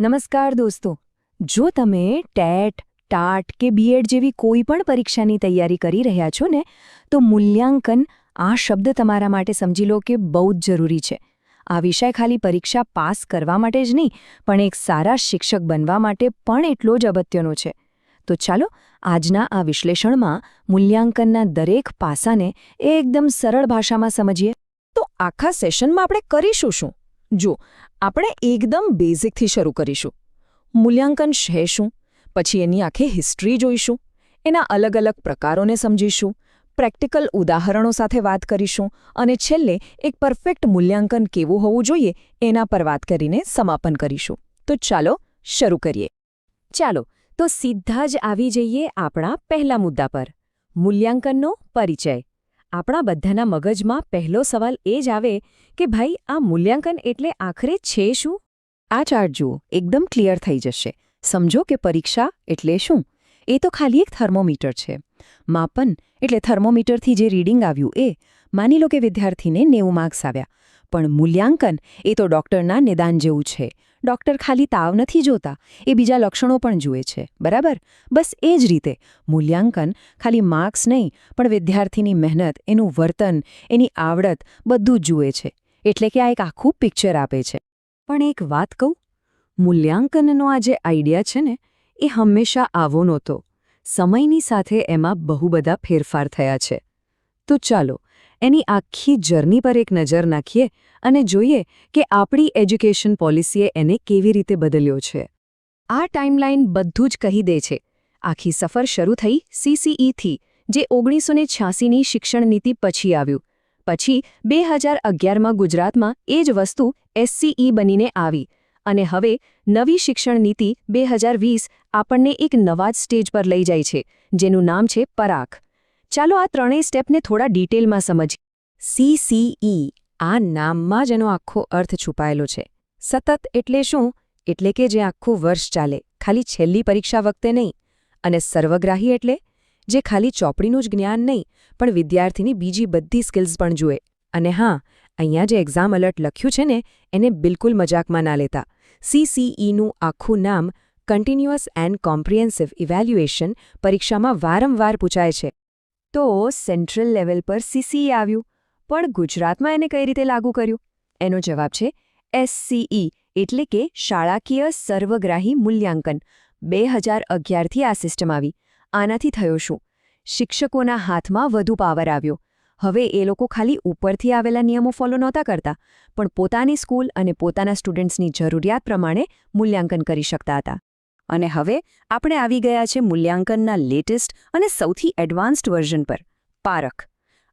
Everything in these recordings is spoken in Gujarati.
નમસ્કાર દોસ્તો. જો તમે ટેટ, ટાટ કે બીએડ જેવી કોઈ પણ પરીક્ષાની તૈયારી કરી રહ્યા છો ને, તો મૂલ્યાંકન આ શબ્દ તમારા માટે સમજી લો કે બહુ જ જરૂરી છે. આ વિષય ખાલી પરીક્ષા પાસ કરવા માટે જ નહીં, પણ એક સારા શિક્ષક બનવા માટે પણ એટલો જ અગત્યનો છે. તો ચાલો, આજના આ વિશ્લેષણમાં મૂલ્યાંકનના દરેક પાસાને એકદમ સરળ ભાષામાં સમજીએ. તો આખા સેશનમાં આપણે કરીશું શું? જો આપણે એકદમ બેઝિકથી શરૂ કરીશું. મૂલ્યાંકન છે શું પછી એની આખી હિસ્ટ્રી જોઈશું, એના અલગ અલગ પ્રકારોને સમજીશું, પ્રેક્ટિકલ ઉદાહરણો સાથે વાત કરીશું અને છેલ્લે એક પરફેક્ટ મૂલ્યાંકન કેવું હોવું જોઈએ એના પર વાત કરીને સમાપન કરીશું. તો ચાલો શરૂ કરીએ. ચાલો, તો સીધા જ આવી જઈએ આપણા પહેલા મુદ્દા પર. મૂલ્યાંકનનો પરિચય. આપણા બધાના મગજમાં પહેલો સવાલ એ જ આવે કે ભાઈ, આ મૂલ્યાંકન એટલે આખરે છે શું? આ ચાર્ટ જુઓ, એકદમ ક્લિયર થઈ જશે. સમજો કે પરીક્ષા એટલે શું? એ તો ખાલી એક થર્મોમીટર છે. માપન એટલે થર્મોમીટરથી જે રીડિંગ આવ્યું એ. માની લો કે વિદ્યાર્થીને નેવું માર્ક્સ આવ્યા. પણ મૂલ્યાંકન એ તો ડૉક્ટરના નિદાન જેવું છે. ડૉક્ટર ખાલી તાવ નથી જોતા, એ બીજા લક્ષણો પણ જુએ છે. બરાબર? બસ એ જ રીતે. મૂલ્યાંકન ખાલી માર્ક્સ નહીં, પણ વિદ્યાર્થીની મહેનત, એનું વર્તન, એની આવડત બધું જ જુએ છે. એટલે કે આ એક આખું પિક્ચર આપે છે. પણ એક વાત કહું? મૂલ્યાંકનનો આ જે આઈડિયા છે ને, એ હંમેશા આવો નહોતો. સમયની સાથે એમાં બહુ બધા ફેરફાર થયા છે. તો ચાલો એની આખી જર્ની પર એક નજર નાખીએ અને જોઈએ કે આપણી એજ્યુકેશન પોલિસીએ એને કેવી રીતે બદલ્યો છે. આ ટાઈમલાઈન બધું જ કહી દે છે. આખી સફર શરૂ થઈ સીસીઈથી જે ઓગણીસો ને છ્યાસીની શિક્ષણ નીતિ પછી આવ્યું. પછી બે હજાર અગિયારમાં ગુજરાતમાં એ જ વસ્તુ એસસીઈ બનીને આવી અને હવે નવી શિક્ષણ નીતિ બે આપણને એક નવા જ સ્ટેજ પર લઈ જાય છે, જેનું નામ છે પરાખ ચાલો આ ત્રણેય સ્ટેપને થોડા ડિટેલમાં સમજીએ. સીસીઈ આ નામમાં જ એનો આખો અર્થ છુપાયેલો છે. સતત એટલે શું? એટલે કે જે આખું વર્ષ ચાલે. ખાલી છેલ્લી પરીક્ષા વખતે નહીં. અને સર્વગ્રાહી એટલે? જે ખાલી ચોપડીનું જ જ્ઞાન નહીં, પણ વિદ્યાર્થીની બીજી બધી સ્કિલ્સ પણ જુએ. અને હા, અહીંયા જે એક્ઝામ એલર્ટ લખ્યું છે ને, એને બિલકુલ મજાકમાં ના લેતા. સીસીઈનું આખું નામ કન્ટિન્યુઅસ એન્ડ કોમ્પ્રિહેન્સિવ ઇવેલ્યુએશન પરીક્ષામાં વારંવાર પૂછાય છે. તો સેન્ટ્રલ લેવલ પર સીસીઈ આવ્યું. પણ ગુજરાતમાં એને કઈ રીતે લાગુ કર્યું? એનો જવાબ છે એસસીઈ એટલે કે શાળાકીય સર્વગ્રાહી મૂલ્યાંકન. બે હજાર અગિયારથી આ સિસ્ટમ આવી. આનાથી થયો શું? શિક્ષકોના હાથમાં વધુ પાવર આવ્યો. હવે એ લોકો ખાલી ઉપરથી આવેલા નિયમો ફોલો નહોતા કરતા, પણ પોતાની સ્કૂલ અને પોતાના સ્ટુડન્ટ્સની જરૂરિયાત પ્રમાણે મૂલ્યાંકન કરી શકતા હતા. અને હવે આપણે આવી ગયા છે મૂલ્યાંકનના લેટેસ્ટ અને સૌથી એડવાન્સ્ડ વર્ઝન પર, પારખ.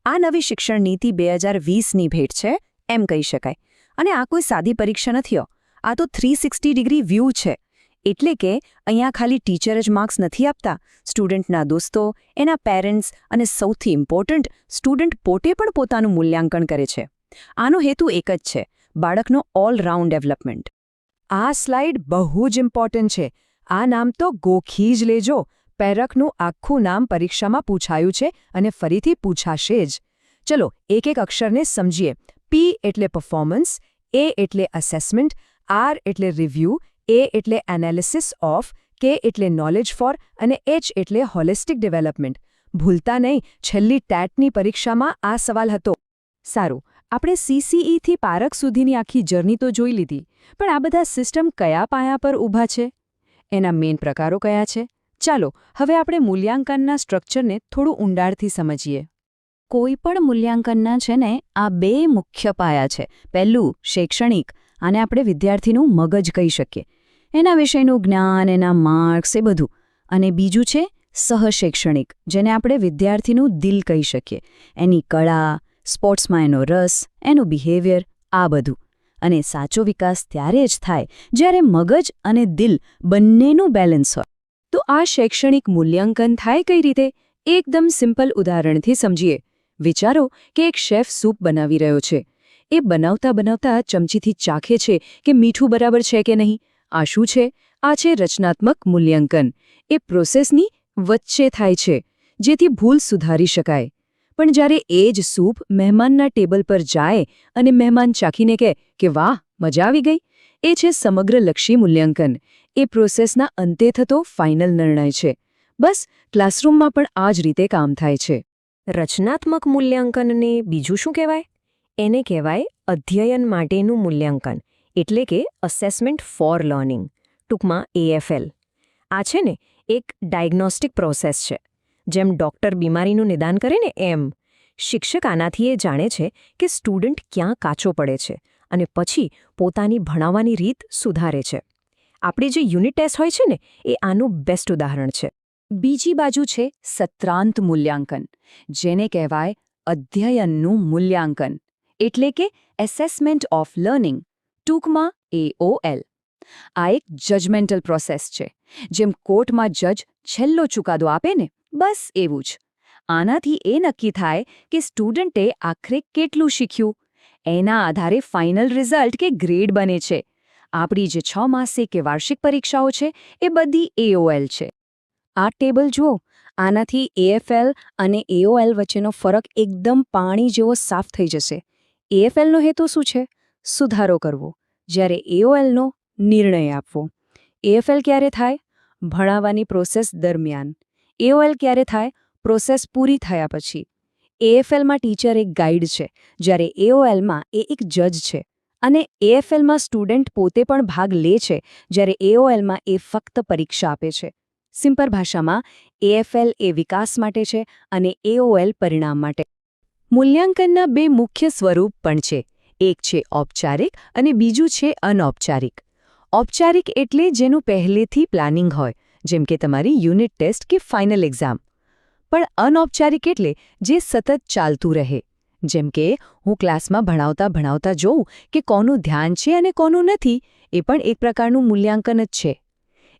આ નવી શિક્ષણ નીતિ બે હજાર વીસની ભેટ છે, એમ કહી શકાય. અને આ કોઈ સાદી પરીક્ષા નથી આ તો થ્રી ડિગ્રી વ્યૂ છે. એટલે કે અહીંયા ખાલી ટીચર જ માર્ક્સ નથી આપતા. સ્ટુડન્ટના દોસ્તો, એના પેરેન્ટ્સ અને સૌથી ઇમ્પોર્ટન્ટ, સ્ટુડન્ટ પોતે પણ પોતાનું મૂલ્યાંકન કરે છે. આનો હેતુ એક જ છે, બાળકનો ઓલરાઉન્ડ ડેવલપમેન્ટ. આ સ્લાઇડ બહુ જ ઇમ્પોર્ટન્ટ છે. આ નામ તો ગોખી જ લેજો. પેરકનું આખું નામ પરીક્ષામાં પૂછાયું છે અને ફરીથી પૂછાશે જ. ચલો, એક એક અક્ષરને સમજીએ. પી એટલે પરફોર્મન્સ એ એટલે અસેસમેન્ટ આર એટલે રિવ્યૂ એ એટલે એનાલિસિસ ઓફ કે એટલે નોલેજ ફોર અને એચ એટલે હોલિસ્ટિક ડેવલપમેન્ટ ભૂલતા નહીં, છેલ્લી ટેટની પરીક્ષામાં આ સવાલ હતો. સારું, આપણે સીસીઈથી પારક સુધીની આખી જર્ની તો જોઈ લીધી. પણ આ બધા સિસ્ટમ કયા પાયા પર ઊભા છે? એના મેઇન પ્રકારો કયા છે? ચાલો, હવે આપણે મૂલ્યાંકનના સ્ટ્રક્ચરને થોડું ઊંડાણથી સમજીએ. કોઈ પણ મૂલ્યાંકનના છે ને, આ બે મુખ્ય પાયા છે. પહેલું, શૈક્ષણિક, આને આપણે વિદ્યાર્થીનું મગજ કહી શકીએ. એના વિષયનું જ્ઞાન, એના માર્ક્સ એ બધું. અને બીજું છે, સહશૈક્ષણિક, જેને આપણે વિદ્યાર્થીનું દિલ કહી શકીએ. એની કળા સ્પોર્ટ્સમાં એનો રસ, એનું બિહેવિયર આ બધું. અને સાચો વિકાસ ત્યારે જ થાય જ્યારે મગજ અને દિલ બંનેનું બેલેન્સ હોય. તો આ શૈક્ષણિક મૂલ્યાંકન થાય કઈ રીતે? એકદમ સિમ્પલ ઉદાહરણથી સમજીએ. વિચારો કે એક શેફ સૂપ બનાવી રહ્યો છે. એ બનાવતા બનાવતા ચમચીથી ચાખે છે કે મીઠું બરાબર છે કે નહીં? આ શું છે? આ છે રચનાત્મક મૂલ્યાંકન. એ પ્રોસેસની વચ્ચે થાય છે, જેથી ભૂલ સુધારી શકાય. પણ જ્યારે એ જ સૂપ મહેમાનના ટેબલ પર જાય અને મહેમાન ચાખીને કહે કે, વાહ, મજા આવી ગઈ, એ છે સમગ્રલક્ષી મૂલ્યાંકન. એ પ્રોસેસના અંતે થતો ફાઇનલ નિર્ણય છે. બસ, ક્લાસરૂમમાં પણ આ જ રીતે કામ થાય છે. રચનાત્મક મૂલ્યાંકનને બીજું શું કહેવાય? એને કહેવાય અધ્યયન માટેનું મૂલ્યાંકન, એટલે કે અસેસમેન્ટ ફોર લર્નિંગ ટૂંકમાં એએફએલ આ છે ને, એક ડાયગ્નોસ્ટિક પ્રોસેસ છે. જેમ ડૉક્ટર બીમારીનું નિદાન કરે ને એમ, શિક્ષક આનાથી એ જાણે છે કે સ્ટુડન્ટ ક્યાં કાચો પડે છે અને પછી પોતાની ભણાવવાની રીત સુધારે છે. આપણી જે યુનિટ ટેસ્ટ હોય છે ને, એ આનું બેસ્ટ ઉદાહરણ છે. બીજી બાજુ છે સત્રાંત મૂલ્યાંકન, જેને કહેવાય અધ્યયનનું મૂલ્યાંકન, એટલે કે એસેસમેન્ટ ઓફ લર્નિંગ ટૂંકમાં એઓએલ આ એક જજમેન્ટલ પ્રોસેસ છે, જેમ કોર્ટમાં જજ છેલ્લો ચુકાદો આપે ને બસ એવું જ. આનાથી એ નક્કી થાય કે સ્ટુડન્ટે આખરે કેટલું શીખ્યું. એના આધારે ફાઇનલ રિઝલ્ટ કે ગ્રેડ બને છે. આપણી જે છ માસિક કે વાર્ષિક પરીક્ષાઓ છે, એ બધી એઓએલ છે. આ ટેબલ જુઓ, આનાથી એએફએલ અને એઓએલ વચ્ચેનો ફરક એકદમ પાણી જેવો સાફ થઈ જશે. એએફએલનો હેતુ શું છે? સુધારો કરવો. જ્યારે એઓએલનો નિર્ણય આપવો. એએફએલ ક્યારે થાય? ભણાવવાની પ્રોસેસ દરમિયાન. એઓએલ ક્યારે થાય? પ્રોસેસ પૂરી થયા પછી. એએફએલમાં ટીચર એક ગાઈડ છે, જ્યારે એઓએલમાં એ એક જજ છે. અને એએફએલમાં સ્ટુડન્ટ પોતે પણ ભાગ લે છે, જ્યારે એઓએલમાં એ ફક્ત પરીક્ષા આપે છે. સિમ્પલ ભાષામાં એએફએલ એ વિકાસ માટે છે અને એઓએલ પરિણામ માટે. મૂલ્યાંકનના બે મુખ્ય સ્વરૂપ પણ છે. એક છે ઔપચારિક અને બીજું છે અનૌપચારિક. ઔપચારિક એટલે જેનું પહેલેથી પ્લાનિંગ હોય. જેમ કે તમારી યુનિટ ટેસ્ટ કે ફાઇનલ એક્ઝામ. પણ અનૌપચારિક એટલે જે સતત ચાલતું રહે. જેમ કે, હું ક્લાસમાં ભણાવતા ભણાવતા જોઉં કે કોનું ધ્યાન છે અને કોનું નથી, એ પણ એક પ્રકારનું મૂલ્યાંકન જ છે.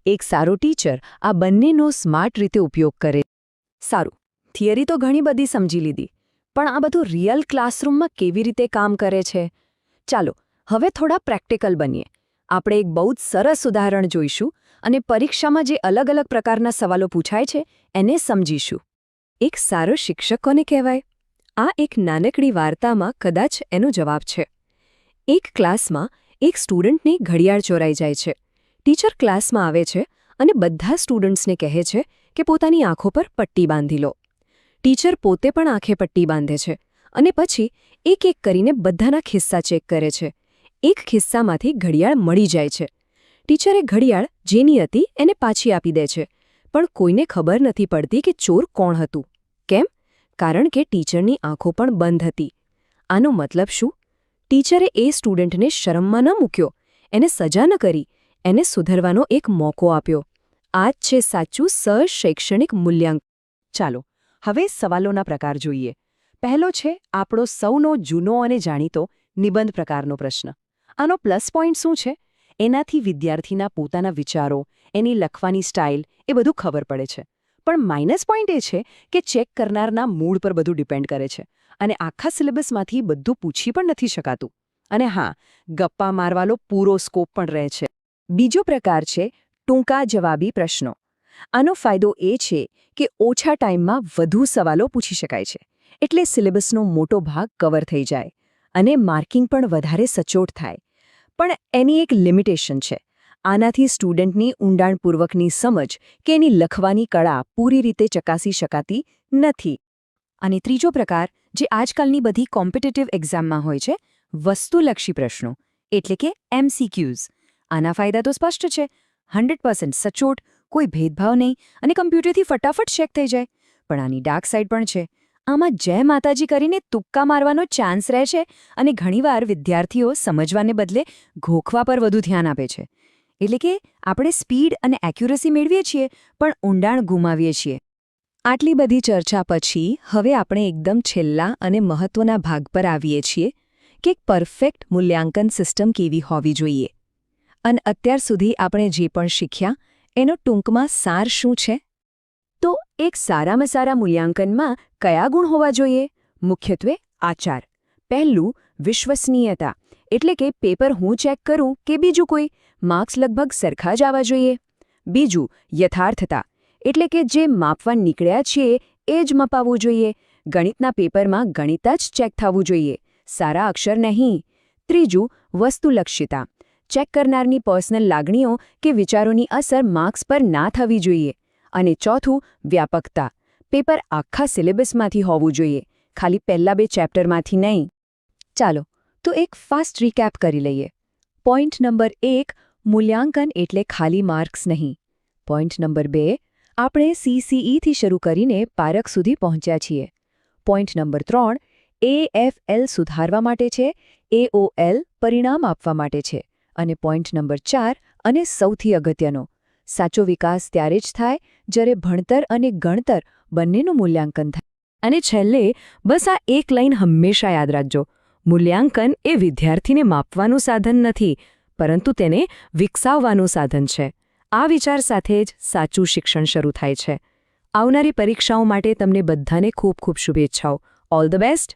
એક સારો ટીચર આ બંનેનો સ્માર્ટ રીતે ઉપયોગ કરે. સારું, થિયરી તો ઘણી બધી સમજી લીધી, પણ આ બધું રિયલ ક્લાસરૂમમાં કેવી રીતે કામ કરે છે? ચાલો, હવે થોડા પ્રેક્ટિકલ બનીએ. આપણે એક બહુ જ સરસ ઉદાહરણ જોઈશું. અને પરીક્ષામાં જે અલગ અલગ પ્રકારના સવાલો પૂછાય છે, એને સમજીશું. એક સારો શિક્ષક કોને કહેવાય? આ એક નાનકડી વાર્તામાં કદાચ એનો જવાબ છે. એક ક્લાસમાં એક સ્ટુડન્ટની ઘડિયાળ ચોરાઈ જાય છે. ટીચર ક્લાસમાં આવે છે અને બધા સ્ટુડન્ટ્સને કહે છે કે પોતાની આંખો પર પટ્ટી બાંધી લો. ટીચર પોતે પણ આંખે પટ્ટી બાંધે છે અને પછી એક એક કરીને બધાના ખિસ્સા ચેક કરે છે. એક ખિસ્સામાંથી ઘડિયાળ મળી જાય છે. ટીચરે ઘડિયાળ, જેની હતી, એને પાછી આપી દે છે. પણ કોઈને ખબર નથી પડતી કે ચોર કોણ હતું. કેમ? કારણ કે ટીચરની આંખો પણ બંધ હતી. આનો મતલબ શું? ટીચરે એ સ્ટુડન્ટને શરમમાં ન મૂક્યો. એને સજા ન કરી. એને સુધરવાનો એક મોકો આપ્યો. આ જ છે સાચું સશૈક્ષણિક મૂલ્યાંક. ચાલો, હવે સવાલોના પ્રકાર જોઈએ. પહેલો છે, આપણો સૌનો જૂનો અને જાણીતો નિબંધ પ્રકારનો પ્રશ્ન. આનો પ્લસ પોઈન્ટ શું છે? એનાથી વિદ્યાર્થીના પોતાના વિચારો, એની લખવાની સ્ટાઇલ એ બધું ખબર પડે છે. પણ માઇનસ પોઈન્ટ એ છે કે ચેક કરનારના મૂડ પર બધું ડિપેન્ડ કરે છે અને આખા સિલેબસમાંથી બધું પૂછી પણ નથી શકાતું. અને હા, ગપ્પા મારવાનો પૂરો સ્કોપ પણ રહે છે. બીજો પ્રકાર છે ટૂંકા જવાબી પ્રશ્નો. આનો ફાયદો એ છે કે ઓછા ટાઈમમાં વધુ સવાલો પૂછી શકાય છે. એટલે સિલેબસનો મોટો ભાગ કવર થઈ જાય અને માર્કિંગ પણ વધારે સચોટ થાય. પણ એની એક લિમિટેશન છે. આનાથી સ્ટુડન્ટની ઊંડાણપૂર્વકની સમજ કે એની લખવાની કળા પૂરી રીતે ચકાસી શકાતી નથી. અને ત્રીજો પ્રકાર, જે આજકાલની બધી કોમ્પિટિટિવ એક્ઝામમાં હોય છે, વસ્તુલક્ષી પ્રશ્નો, એટલે કે એમસીક્યુઝ આના ફાયદા તો સ્પષ્ટ છે. હંડ્રેડ સચોટ, કોઈ ભેદભાવ નહીં અને કમ્પ્યુટરથી ફટાફટ ચેક થઈ જાય. પણ આની ડાર્ક સાઇડ પણ છે. આમાં જય માતાજી કરીને તુક્કા મારવાનો ચાન્સ રહે છે અને ઘણીવાર વિદ્યાર્થીઓ સમજવાને બદલે ઘોખવા પર વધુ ધ્યાન આપે છે. એટલે કે આપણે સ્પીડ અને એક્યુરસી મેળવીએ છીએ, પણ ઊંડાણ ગુમાવીએ છીએ. આટલી બધી ચર્ચા પછી હવે આપણે એકદમ છેલ્લા અને મહત્વના ભાગ પર આવીએ છીએ કે એક પરફેક્ટ મૂલ્યાંકન સિસ્ટમ કેવી હોવી જોઈએ. અને અત્યાર સુધી આપણે જે પણ શીખ્યા, એનો ટૂંકમાં સાર શું છે? તો એક સારામાં સારા મૂલ્યાંકનમાં કયા ગુણ હોવા જોઈએ? મુખ્યત્વે આચાર. પહેલું, વિશ્વસનીયતા. એટલે કે પેપર હું ચેક કરું કે બીજું કોઈ? માર્ક્સ લગભગ સરખા જ આવવા જોઈએ. બીજું, યથાર્થતા. એટલે કે જે માપવા નીકળ્યા છીએ એ જ મપાવવું જોઈએ. ગણિતના પેપરમાં ગણિત જ ચેક થવું જોઈએ. સારા અક્ષર નહીં. ત્રીજું, વસ્તુલક્ષિતા. ચેક કરનારની પર્સનલ લાગણીઓ કે વિચારોની અસર માર્ક્સ પર ના થવી જોઈએ. અને ચોથું, વ્યાપકતા. પેપર આખા સિલેબસમાંથી હોવું જોઈએ. ખાલી પહેલા બે ચેપ્ટરમાંથી નહીં. ચાલો, તો એક ફાસ્ટ રીકેપ કરી લઈએ. પોઈન્ટ નંબર એક, મૂલ્યાંકન એટલે ખાલી માર્ક્સ નહીં. પોઈન્ટ નંબર બે, આપણે સીસીઈથી શરૂ કરીને પારક સુધી પહોંચ્યા છીએ. પોઈન્ટ નંબર ત્રણ એએફએલ સુધારવા માટે છે એઓએલ પરિણામ આપવા માટે છે. અને પોઈન્ટ નંબર ચાર, અને સૌથી અગત્યનો સાચો વિકાસ ત્યારે જ થાય જ્યારે ભણતર અને ગણતર બંનેનું મૂલ્યાંકન થાય. અને છેલ્લે, બસ આ એક લાઈન હંમેશા યાદ રાખજો. મૂલ્યાંકન એ વિદ્યાર્થીને માપવાનું સાધન નથી, પરંતુ તેને વિકસાવવાનું સાધન છે. આ વિચાર સાથે જ સાચું શિક્ષણ શરૂ થાય છે. આવનારી પરીક્ષાઓ માટે તમને બધાને ખૂબ ખૂબ શુભેચ્છાઓ. All the best